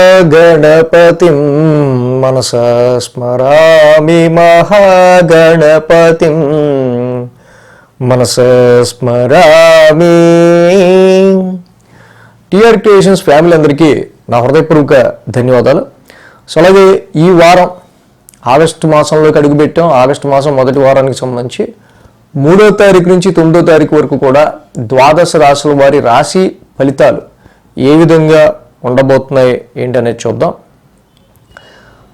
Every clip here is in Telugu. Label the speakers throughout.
Speaker 1: మహాగణపతిం మనస స్మరామి మహాగణపతిం మనస స్మరామి. టిఆర్ క్రియేషన్స్ ఫ్యామిలీ అందరికీ నా హృదయపూర్వక ధన్యవాదాలు. సో అలాగే ఈ వారం ఆగస్టు మాసంలోకి అడుగుపెట్టాం. ఆగస్టు మాసం మొదటి వారానికి సంబంధించి మూడో తారీఖు నుంచి తొమ్మిదో తారీఖు వరకు కూడా ద్వాదశ రాశుల వారి రాశి ఫలితాలు ఏ విధంగా ఉండబోతున్నాయి ఏంటి అనేది చూద్దాం.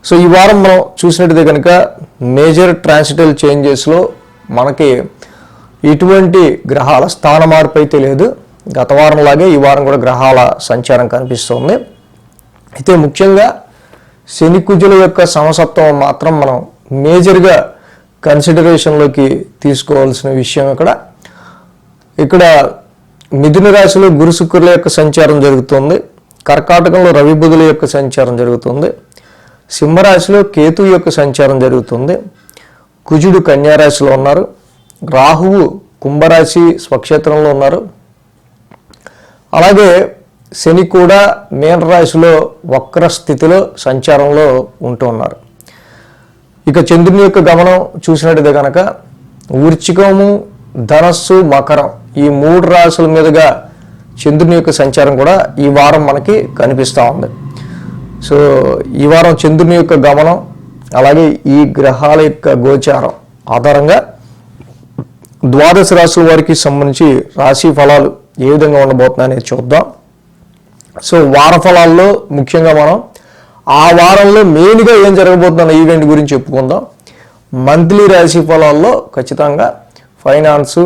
Speaker 1: సో ఈ వారం మనం చూసినట్టయితే కనుక మేజర్ ట్రాన్సిటల్ చేంజెస్లో మనకి ఎటువంటి గ్రహాల స్థాన మార్పు అయితే లేదు. గత వారంలాగే ఈ వారం కూడా గ్రహాల సంచారం కనిపిస్తుంది. అయితే ముఖ్యంగా శని కుజుల యొక్క సమసత్వం మాత్రం మనం మేజర్గా కన్సిడరేషన్లోకి తీసుకోవాల్సిన విషయం ఇక్కడ. ఇక్కడ మిథున రాశిలో గురు శుక్రుల యొక్క సంచారం జరుగుతుంది. కర్కాటకంలో రవి బుధుల యొక్క సంచారం జరుగుతుంది. సింహరాశిలో కేతు యొక్క సంచారం జరుగుతుంది. కుజుడు కన్యారాశిలో ఉన్నారు. రాహువు కుంభరాశి స్వక్షేత్రంలో ఉన్నారు. అలాగే శని కూడా మీనరాశిలో వక్ర స్థితిలో సంచారంలో ఉంటూ ఉన్నారు. ఇక చంద్రుని యొక్క గమనం చూసినట్టయితే కనుక వృచ్చికము ధనస్సు మకరం ఈ మూడు రాశుల మీదుగా చంద్రుని యొక్క సంచారం కూడా ఈ వారం మనకి కనిపిస్తూ ఉంది. సో ఈ వారం చంద్రుని యొక్క గమనం అలాగే ఈ గ్రహాల యొక్క గోచారం ఆధారంగా ద్వాదశ రాశుల వారికి సంబంధించి రాశి ఫలాలు ఏ విధంగా ఉండబోతున్నాయి అనేది చూద్దాం. సో వార ఫలాల్లో ముఖ్యంగా మనం ఆ వారంలో మెయిన్గా ఏం జరగబోతున్న ఈవెంట్ గురించి చెప్పుకుందాం. మంత్లీ రాశి ఫలాల్లో ఖచ్చితంగా ఫైనాన్సు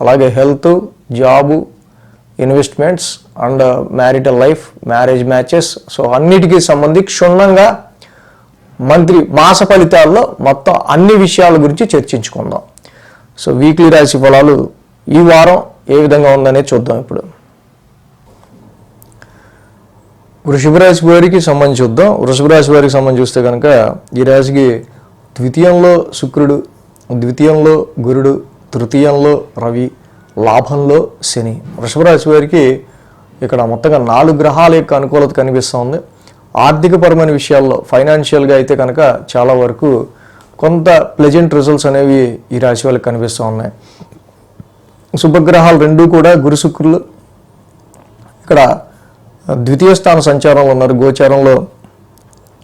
Speaker 1: అలాగే health job investments and marital life marriage matches. So అన్నిటికీ సంబంధించి క్షుణ్ణంగా మంత్రి మాస ఫలితాల్లో మొత్తం అన్ని విషయాల గురించి చర్చించుకుందాం. సో వీక్లీ రాశి ఫలాలు ఈ వారం ఏ విధంగా ఉందనే చూద్దాం ఇప్పుడు. వృషభ రాశి వారికి సంబంధించి చూద్దాం. వృషభ రాశి వారికి సంబంధించి చూస్తే కనుక ఈ రాశికి ద్వితీయంలో శుక్రుడు ద్వితీయంలో గురుడు తృతీయంలో రవి లాభంలో శని. వృషభరాశి వారికి ఇక్కడ మొత్తంగా నాలుగు గ్రహాల యొక్క అనుకూలత కనిపిస్తుంది ఆర్థికపరమైన విషయాల్లో ఫైనాన్షియల్గా అయితే కనుక చాలా వరకు కొంత ప్లెజెంట్ రిజల్ట్స్ అనేవి ఈ రాశి వాళ్ళకి కనిపిస్తూ ఉన్నాయి. శుభగ్రహాలు రెండూ కూడా గురు శుక్రులు. ఇక్కడ ద్వితీయ స్థాన సంచారంలో ఉన్నారు. గోచారంలో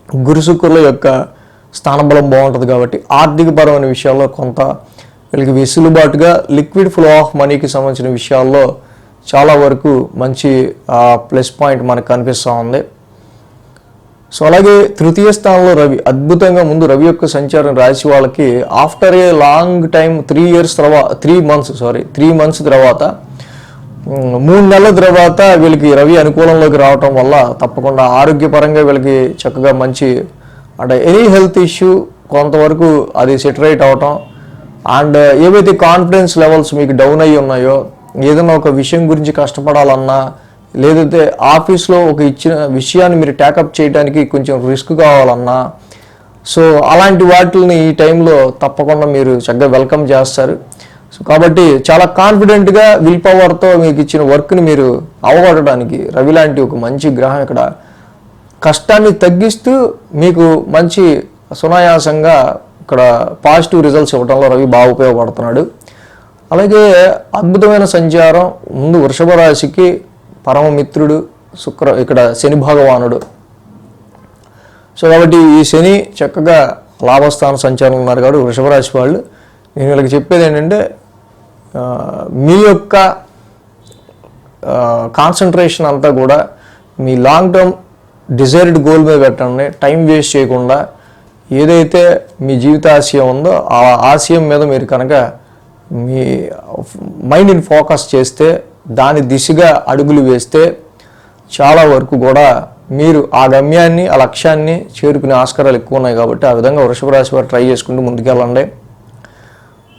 Speaker 1: గురు శుక్రుల యొక్క స్థానబలం బాగుంటుంది కాబట్టి ఆర్థికపరమైన విషయాల్లో కొంత వీళ్ళకి వెసులుబాటుగా లిక్విడ్ ఫ్లో ఆఫ్ మనీకి సంబంధించిన విషయాల్లో చాలా వరకు మంచి ప్లస్ పాయింట్ మనకు కనిపిస్తూ ఉంది. సో అలాగే తృతీయ స్థానంలో రవి అద్భుతంగా ముందు రవి యొక్క సంచారం రాసి వాళ్ళకి after a long time three years తర్వాత three months sorry three months తర్వాత మూడు నెలల తర్వాత వీళ్ళకి రవి అనుకూలంలోకి రావటం వల్ల తప్పకుండా ఆరోగ్యపరంగా వీళ్ళకి చక్కగా మంచి అంటే ఎనీ హెల్త్ ఇష్యూ కొంతవరకు అది సెటరేట్ అవటం అండ్ uh, ఏవైతే కాన్ఫిడెన్స్ లెవెల్స్ మీకు డౌన్ అయ్యి ఉన్నాయో ఏదైనా ఒక విషయం గురించి కష్టపడాలన్నా లేదంటే ఆఫీస్లో ఒక ఇచ్చిన విషయాన్ని మీరు ట్యాకప్ చేయడానికి కొంచెం రిస్క్ కావాలన్నా సో అలాంటి వాటిని ఈ టైంలో తప్పకుండా మీరు చక్కగా వెల్కమ్ చేస్తారు. సో కాబట్టి చాలా కాన్ఫిడెంట్గా విల్ పవర్తో మీకు ఇచ్చిన వర్క్ని మీరు అవగొట్టడానికి రవి లాంటి ఒక మంచి గ్రహం ఇక్కడ. కష్టాన్ని తగ్గిస్తూ మీకు మంచి సునాయాసంగా ఇక్కడ పాజిటివ్ రిజల్ట్స్ ఇవ్వడంలో రవి బాగా ఉపయోగపడుతున్నాడు. అలాగే అద్భుతమైన సంచారం. ముందు వృషభ రాశికి పరమమిత్రుడు శుక్ర ఇక్కడ శని భగవానుడు. సో కాబట్టి ఈ శని చక్కగా లాభస్థాన సంచారం ఉన్నారు కాబట్టి వృషభ రాశి వాళ్ళు. నేను వీళ్ళకి చెప్పేది ఏంటంటే మీ యొక్క కాన్సన్ట్రేషన్ అంతా కూడా మీ లాంగ్ టర్మ్ డిజైర్డ్ గోల్ మీద పెట్టండి. టైం వేస్ట్ చేయకుండా ఏదైతే మీ జీవిత ఆశయం ఉందో ఆ ఆశయం మీద మీరు కనుక మీ మైండ్ని ఫోకస్ చేస్తే దాని దిశగా అడుగులు వేస్తే చాలా వరకు కూడా మీరు ఆ గమ్యాన్ని ఆ లక్ష్యాన్ని చేరుకునే ఆస్కారాలు ఎక్కువ ఉన్నాయి కాబట్టి ఆ విధంగా వృషభ రాశి వారు ట్రై చేసుకుంటూ ముందుకెళ్ళండి.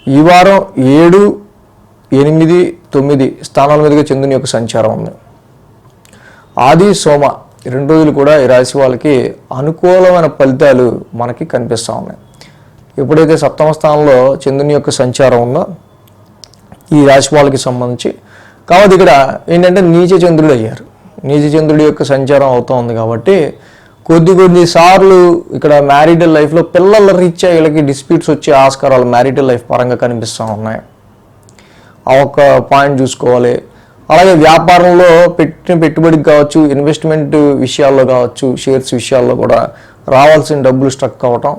Speaker 1: ఈ వారం ఏడు ఎనిమిది తొమ్మిది స్థానాల మీదుగా చంద్రుని యొక్క సంచారం ఉంది. ఆది సోమ రెండు రోజులు కూడా ఈ రాశి వాళ్ళకి అనుకూలమైన ఫలితాలు మనకి కనిపిస్తూ ఉన్నాయి. ఎప్పుడైతే సప్తమ స్థానంలో చంద్రుని యొక్క సంచారం ఉందో ఈ రాశి వాళ్ళకి సంబంధించి కాబట్టి ఇక్కడ ఏంటంటే నీచ చంద్రుడు అయ్యారు. నీచచంద్రుడి యొక్క సంచారం అవుతూ ఉంది కాబట్టి కొద్ది కొద్ది సార్లు ఇక్కడ మ్యారిటల్ లైఫ్లో పిల్లల రీత్యా వీళ్ళకి డిస్ప్యూట్స్ వచ్చే ఆస్కారాలు మ్యారిటల్ లైఫ్ పరంగా కనిపిస్తూ ఉన్నాయి. ఆ ఒక్క పాయింట్ చూసుకోవాలి. అలాగే వ్యాపారంలో పెట్టిన పెట్టుబడికి కావచ్చు ఇన్వెస్ట్మెంట్ విషయాల్లో కావచ్చు షేర్స్ విషయాల్లో కూడా రావాల్సిన డబ్బులు స్ట్రక్ అవ్వటం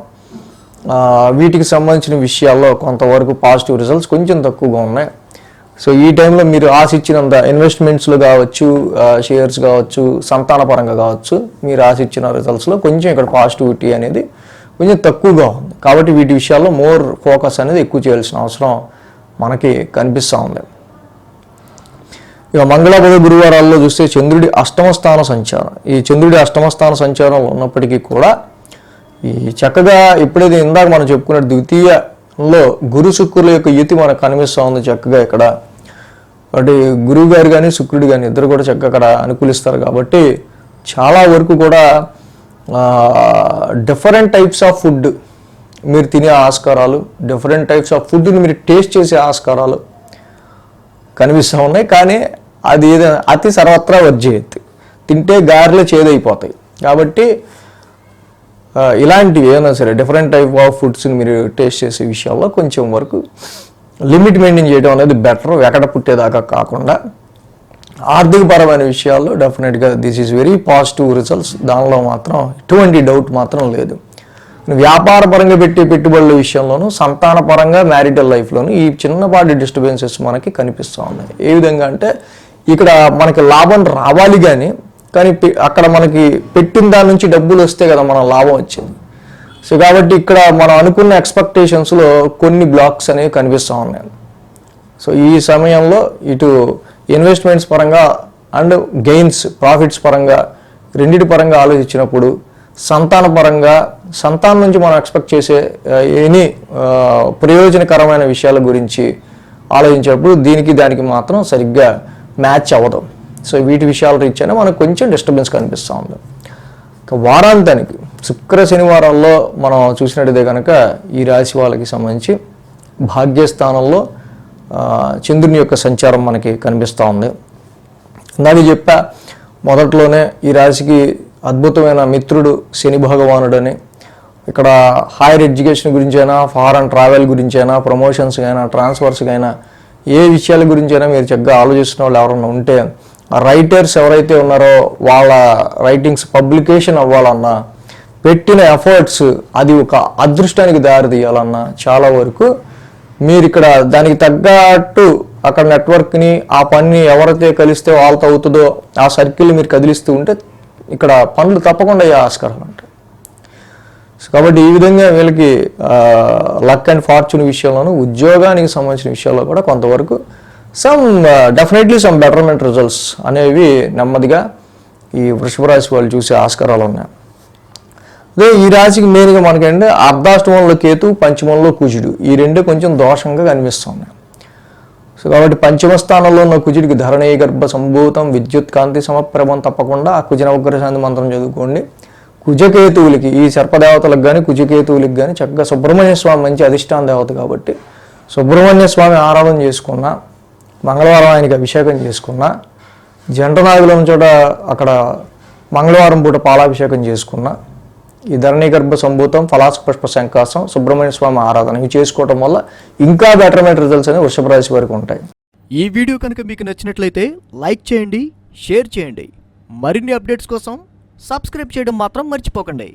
Speaker 1: వీటికి సంబంధించిన విషయాల్లో కొంతవరకు పాజిటివ్ రిజల్ట్స్ కొంచెం తక్కువగా ఉన్నాయి. సో ఈ టైంలో మీరు ఆశించినంత ఇన్వెస్ట్మెంట్స్లో కావచ్చు షేర్స్ కావచ్చు సంతాన పరంగా కావచ్చు మీరు ఆశించిన రిజల్ట్స్లో కొంచెం ఇక్కడ పాజిటివిటీ అనేది కొంచెం తక్కువగా ఉంది. కాబట్టి వీటి విషయాల్లో మోర్ ఫోకస్ అనేది ఎక్కువ చేయాల్సిన అవసరం మనకి కనిపిస్తూ ఉంది. ఇక మంగళ గురువారాల్లో చూస్తే చంద్రుడి అష్టమ స్థాన సంచారం. ఈ చంద్రుడి అష్టమ స్థాన సంచారం ఉన్నప్పటికీ కూడా ఈ చక్కగా ఎప్పుడైతే ఇందాక మనం చెప్పుకున్న ద్వితీయలో గురు శుక్రుల యొక్క యుతి మనకు కనిపిస్తూ ఉంది చక్కగా ఇక్కడ. కాబట్టి గురువు గారు కానీ శుక్రుడు కానీ ఇద్దరు కూడా చక్కగా అక్కడ అనుకూలిస్తారు కాబట్టి చాలా వరకు కూడా డిఫరెంట్ టైప్స్ ఆఫ్ ఫుడ్ మీరు తినే ఆస్కారాలు డిఫరెంట్ టైప్స్ ఆఫ్ ఫుడ్ని మీరు టేస్ట్ చేసే ఆస్కారాలు కనిపిస్తూ ఉన్నాయి కానీ అది ఏదైనా అతి సర్వత్రా వర్జయత్. తింటే గారెలు చేదైపోతాయి. కాబట్టి ఇలాంటివి ఏమైనా సరే డిఫరెంట్ టైప్ ఆఫ్ ఫుడ్స్ని మీరు టేస్ట్ చేసే విషయాల్లో కొంచెం వరకు లిమిట్ మెయింటైన్ చేయడం అనేది బెటర్ ఎక్కడ పుట్టేదాకా కాకుండా. ఆర్థికపరమైన విషయాల్లో డెఫినెట్గా this is very positive results దానిలో మాత్రం ఎటువంటి డౌట్ మాత్రం లేదు. వ్యాపార పరంగా పెట్టే పెట్టుబడుల విషయంలోనూ సంతాన పరంగా మ్యారిటల్ లైఫ్లోనూ ఈ చిన్నపాటి డిస్టర్బెన్సెస్ మనకి కనిపిస్తూ ఉన్నాయి. ఏ విధంగా అంటే ఇక్కడ మనకి లాభం రావాలి కానీ కానీ అక్కడ మనకి పెట్టిన దాని నుంచి డబ్బులు వస్తే కదా మనం లాభం వచ్చింది. సో కాబట్టి ఇక్కడ మనం అనుకున్న ఎక్స్పెక్టేషన్స్లో కొన్ని బ్లాక్స్ అనేవి కనిపిస్తూ ఉన్నాయి. సో ఈ సమయంలో ఇటు ఇన్వెస్ట్మెంట్స్ పరంగా అండ్ గెయిన్స్ ప్రాఫిట్స్ పరంగా రెండిటి పరంగా ఆలోచించినప్పుడు సంతాన పరంగా సంతానం నుంచి మనం ఎక్స్పెక్ట్ చేసే ఎనీ ప్రయోజనకరమైన విషయాల గురించి ఆలోచించినప్పుడు దీనికి దానికి మాత్రం సరిగ్గా మ్యాచ్ అవ్వదు. సో వీటి విషయాల రీత్యానే మనకు కొంచెం డిస్టర్బెన్స్ కనిపిస్తూ ఉంది. వారాంతానికి శుక్ర శనివారాల్లో మనం చూసినట్టయితే కనుక ఈ రాశి వాళ్ళకి సంబంధించి భాగ్యస్థానంలో చంద్రుని యొక్క సంచారం మనకి కనిపిస్తూ ఉంది. ఇందాక చెప్పా మొదట్లోనే ఈ రాశికి అద్భుతమైన మిత్రుడు శని భగవానుడని. ఇక్కడ హైయర్ ఎడ్యుకేషన్ గురించైనా ఫారెన్ ట్రావెల్ గురించైనా ప్రమోషన్స్ అయినా ట్రాన్స్ఫర్స్ అయినా ఏ విషయాల గురించైనా మీరు చక్కగా ఆలోచిస్తున్న వాళ్ళు ఎవరైనా ఉంటే ఆ రైటర్స్ ఎవరైతే ఉన్నారో వాళ్ళ రైటింగ్స్ పబ్లికేషన్ అవ్వాలన్నా పెట్టిన ఎఫర్ట్స్ అది ఒక అదృష్టానికి దారి తీయాలన్నా చాలా వరకు మీరు ఇక్కడ దానికి తగ్గట్టు అక్కడ నెట్వర్క్ని ఆ పనిని ఎవరైతే కలిస్తే వాళ్ళతో అవుతుందో ఆ సర్కిల్ మీరు కదిలిస్తూ ఉంటే ఇక్కడ పనులు తప్పకుండా అయ్యే ఆస్కారాలు ఉంటాయి సో కాబట్టి ఈ విధంగా వీళ్ళకి లక్ అండ్ ఫార్చ్యూన్ విషయంలోనూ ఉద్యోగానికి సంబంధించిన విషయాల్లో కూడా కొంతవరకు some definitely some betterment results అనేవి నెమ్మదిగా ఈ వృషభ రాశి వాళ్ళు చూసే ఆస్కారాలు ఉన్నాయి. అదే ఈ రాశికి మెయిన్గా మనకంటే అర్ధాష్టమంలో కేతు పంచమంలో కుజుడు. ఈ రెండు కొంచెం దోషంగా కనిపిస్తున్నాయి సో కాబట్టి పంచమ స్థానంలో ఉన్న కుజుడికి ధరణీ గర్భ సంభూతం విద్యుత్ కాంతి సమప్రభం తప్పకుండా ఆ కుజ ఉగ్రశాంతి మంత్రం చదువుకోండి. కుజకేతువులకి ఈ సర్పదేవతలకు కానీ కుజకేతువులకి కానీ చక్కగా సుబ్రహ్మణ్య స్వామి మంచి అధిష్టాన దేవత కాబట్టి సుబ్రహ్మణ్య స్వామి ఆరాధన చేసుకున్న మంగళవారం ఆయనకి అభిషేకం చేసుకున్నా జంటనాగులం చోట అక్కడ మంగళవారం పూట పాలాభిషేకం చేసుకున్నా ఈ ధరణీ గర్భ సంభూతం ఫలాస పుష్ప శంకాసం సుబ్రహ్మణ్య స్వామి ఆరాధన ఇవి చేసుకోవటం వల్ల ఇంకా బెటర్మెంట్ రిజల్ట్స్ అనేవి వృషభ రాశి వరకు ఉంటాయి.
Speaker 2: ఈ వీడియో కనుక మీకు నచ్చినట్లయితే లైక్ చేయండి షేర్ చేయండి. మరిన్ని అప్డేట్స్ కోసం సబ్స్క్రైబ్ చేయడం మాత్రం మర్చిపోకండి.